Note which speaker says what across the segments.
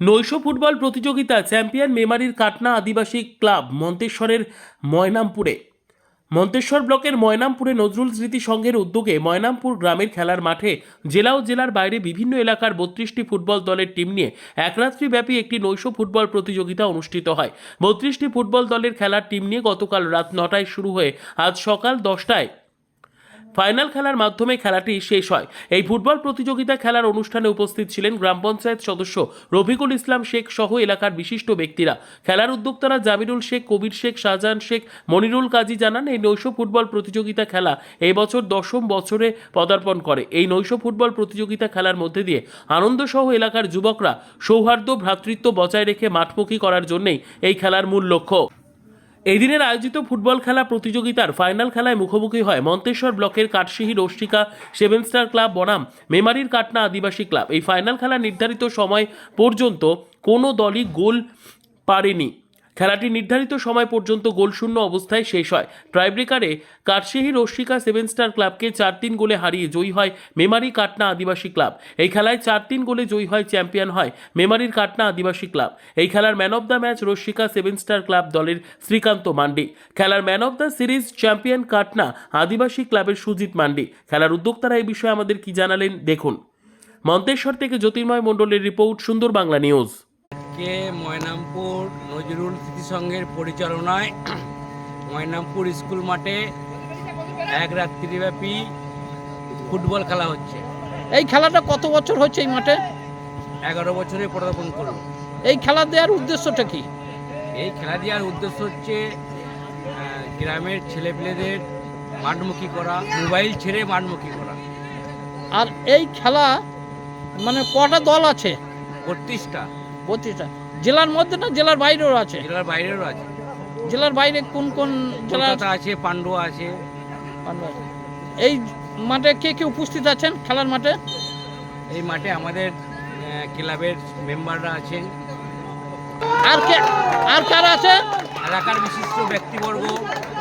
Speaker 1: নৈশ ফুটবল প্রতিযোগিতা চ্যাম্পিয়ন মেমারির কাটনা আদিবাসী ক্লাব মন্তেশ্বরের ময়নামপুরে। মন্তেশ্বর ব্লকের ময়নামপুরে নজরুল স্মৃতি সংঘের উদ্যোগে ময়নামপুর গ্রামের খেলার মাঠে জেলা ও জেলার বাইরে বিভিন্ন এলাকার বত্রিশটি ফুটবল দলের টিম নিয়ে একরাত্রিব্যাপী একটি নৈশ ফুটবল প্রতিযোগিতা অনুষ্ঠিত হয়। বত্রিশটি ফুটবল দলের খেলার টিম নিয়ে গতকাল রাত নটায় শুরু হয়ে আজ সকাল দশটায় ফাইনাল খেলার মাধ্যমে খেলাটি শেষ হয়। এই ফুটবল প্রতিযোগিতা খেলার অনুষ্ঠানে উপস্থিত ছিলেন গ্রাম পঞ্চায়েত সদস্য রফিকুল ইসলাম শেখ সহ এলাকার বিশিষ্ট ব্যক্তিরা। খেলার উদ্যোক্তারা জামিরুল শেখ, কবির শেখ, শাহজাহান শেখ, মনিরুল কাজী জানান, এই নৈশ ফুটবল প্রতিযোগিতা খেলা এই বছর দশম বছরে পদার্পণ করে। এই নৈশ ফুটবল প্রতিযোগিতা খেলার মধ্যে দিয়ে আনন্দসহ এলাকার যুবকরা সৌহার্দ্য ভ্রাতৃত্ব বজায় রেখে মাঠমুখী করার জন্যই এই খেলার মূল লক্ষ্য। এই দিনের আয়োজিত ফুটবল খেলা প্রতিযোগিতার ফাইনাল খেলায় মুখোমুখি হয় মন্তেশ্বর ব্লকের Katshihi Rashmika, seven star club বনাম, মেমারির কাটনা আদিবাসী ক্লাব। এই ফাইনাল খেলা নির্ধারিত সময় পর্যন্ত কোনো দলই গোল পারেনি। খেলাটি নির্ধারিত সময় পর্যন্ত গোলশূন্য অবস্থায় শেষ হয়। ট্রাইব্রেকারে কাটশিহি রশ্মিকা সেভেন স্টার ক্লাবকে চার তিন গোলে হারিয়ে জয়ী হয় মেমারি কাটনা আদিবাসী ক্লাব। এই খেলায় চার তিন গোলে জয়ী হয় চ্যাম্পিয়ন হয় মেমারির কাটনা আদিবাসী ক্লাব। এই খেলার man of the match Rashmika seven star club দলের শ্রীকান্ত মান্ডি। খেলার man of the series champion Katna Adivasi ক্লাবের সুজিত মান্ডি। খেলার উদ্যোক্তারা এই বিষয়ে আমাদের কি জানালেন দেখুন। মন্তেশ্বর থেকে জ্যোতির্ময় মণ্ডলের রিপোর্ট, সুন্দর বাংলা নিউজ।
Speaker 2: আজকে ময়নামপুর নজরুল স্মৃতি সংঘের পরিচালনায় ময়নামপুর স্কুল মাঠে এক রাত্রিব্যাপী ফুটবল খেলা হচ্ছে।
Speaker 3: এই খেলাটা কত বছর হচ্ছে এই মাঠে?
Speaker 2: এগারো বছরে পদার্পণ করল।
Speaker 3: এই খেলা দেওয়ার উদ্দেশ্যটা কি?
Speaker 2: এই খেলা দেওয়ার উদ্দেশ্য হচ্ছে গ্রামের ছেলেপেলেদের মাঠমুখী করা মোবাইল ছেড়ে মাঠমুখী করা।
Speaker 3: আর এই খেলা মানে কটা দল আছে?
Speaker 2: বত্রিশটা।
Speaker 3: পঁচিশটা জেলার মধ্যে না জেলার বাইরেও আছে।
Speaker 2: জেলার বাইরেও আছে।
Speaker 3: জেলার বাইরে কোন কোন জেলা
Speaker 2: আছে পান্ডুয়া আছে।
Speaker 3: এই মাঠে কে কে উপস্থিত আছেন খেলার মাঠে?
Speaker 2: এই মাঠে আমাদের ক্লাবের মেম্বাররা আছেন।
Speaker 3: আর কে আর কারা আছে?
Speaker 2: এলাকার বিশিষ্ট ব্যক্তিবর্গ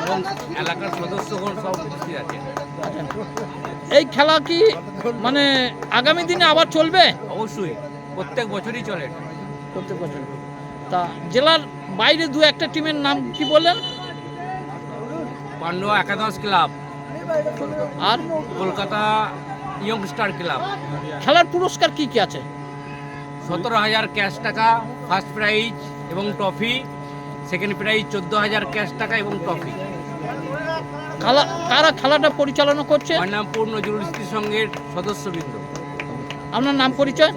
Speaker 2: এবং এলাকার সদস্যগণ সব উপস্থিত আছেন।
Speaker 3: এই খেলা কি মানে আগামী দিনে আবার চলবে?
Speaker 2: অবশ্যই প্রত্যেক বছরই চলে।
Speaker 3: প্রত্যেক বছর তা জেলার বাইরে দু একটা টিমের নাম কি বললেন?
Speaker 2: পান্ডুয়া একাদশ ক্লাব
Speaker 3: আর?
Speaker 2: Kolkata youngster club.
Speaker 3: খেলার পুরস্কার কি কি আছে?
Speaker 2: সতেরো হাজার ক্যাশ টাকা ফার্স্ট প্রাইজ এবং ট্রফি সেকেন্ড প্রাইজ চোদ্দ হাজার ক্যাশ টাকা এবং ট্রফি।
Speaker 3: খেলা কারা খেলাটা পরিচালনা করছে?
Speaker 2: ময়নামপুর নজরুল স্মৃতি সংঘের সদস্যবৃন্দ।
Speaker 3: আপনার নাম পরিচয়?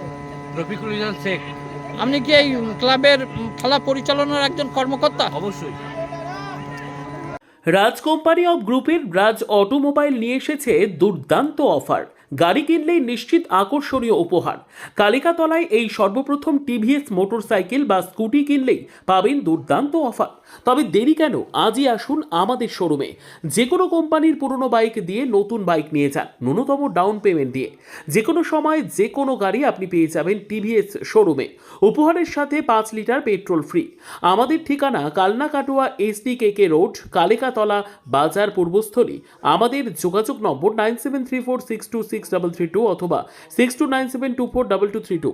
Speaker 2: রফিকুল ইসলাম শেখ।
Speaker 3: আপনি কি এই ক্লাবের খেলা পরিচালনার একজন কর্মকর্তা?
Speaker 2: অবশ্যই।
Speaker 1: রাজ কোম্পানি অফ গ্রুপের রাজ অটোমোবাইল নিয়ে এসেছে দুর্দান্ত অফার। গাড়ি কিনলেই নিশ্চিত আকর্ষণীয় উপহার। কালিকাতলায় এই সর্বপ্রথম টিভিএস মোটরসাইকেল বা স্কুটি কিনলেই পাবেন দুর্দান্ত অফার। তবে দেরি কেন? আজই আসুন আমাদের শোরুমে। যে কোনো কোম্পানির পুরনো বাইক দিয়ে নতুন বাইক নিয়ে যান। ন্যূনতম ডাউন পেমেন্ট দিয়ে। যে কোনো সময় যে কোনো গাড়ি আপনি পেয়ে যাবেন টিভিএস শোরুমে। উপহারের সাথে পাঁচ লিটার পেট্রোল ফ্রি। আমাদের ঠিকানা Kalna Katwa SD K road, Kalikatala, বাজার পূর্বস্থলী। আমাদের যোগাযোগ number nine seven three four six two six double three two অথবা six two nine seven two four double two three two